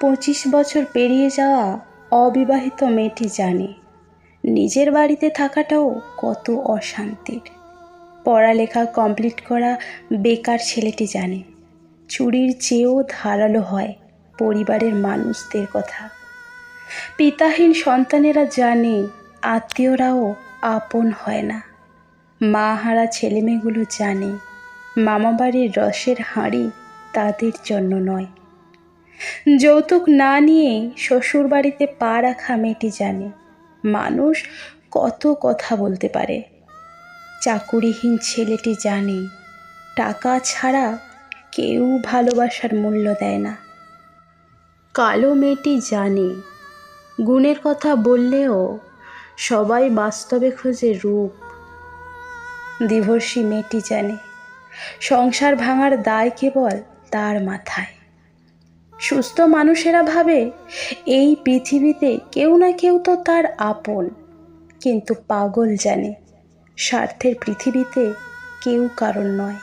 পঁচিশ বছর পেরিয়ে যাওয়া অবিবাহিত মেয়েটি জানে, নিজের বাড়িতে থাকাটাও কত অশান্তির। পড়ালেখা কমপ্লিট করা বেকার ছেলেটি জানে, চুরির চেয়েও ধারালো হয় পরিবারের মানুষদের কথা। পিতাহীন সন্তানেরা জানে, আত্মীয়রাও আপন হয় না। মা হারা ছেলেমেয়েগুলো জানে, মামাবাড়ির রসের হাঁড়ি তাদের জন্য নয়। যৌতুক না নিয়ে শ্বশুর বাড়িতে পা রাখা মেয়েটি জানে। মানুষ কত কথা বলতে পারে। চাকুরিহীন ছেলেটি জানে, টাকা ছাড়া কেউ ভালোবাসার মূল্য দেয় না। কালো মেয়েটি জানে, গুণের কথা বললেও সবাই বাস্তবে খোঁজে রূপ। দিবর্ষী মেয়েটি জানে, সংসার ভাঙার দায় কেবল তার মাথায়। সুস্থ মানুষেরা ভাবে, এই পৃথিবীতে কেউ না কেউ তো তার আপন। কিন্তু পাগল জানে, স্বার্থের পৃথিবীতে কেউ কারণ নয়।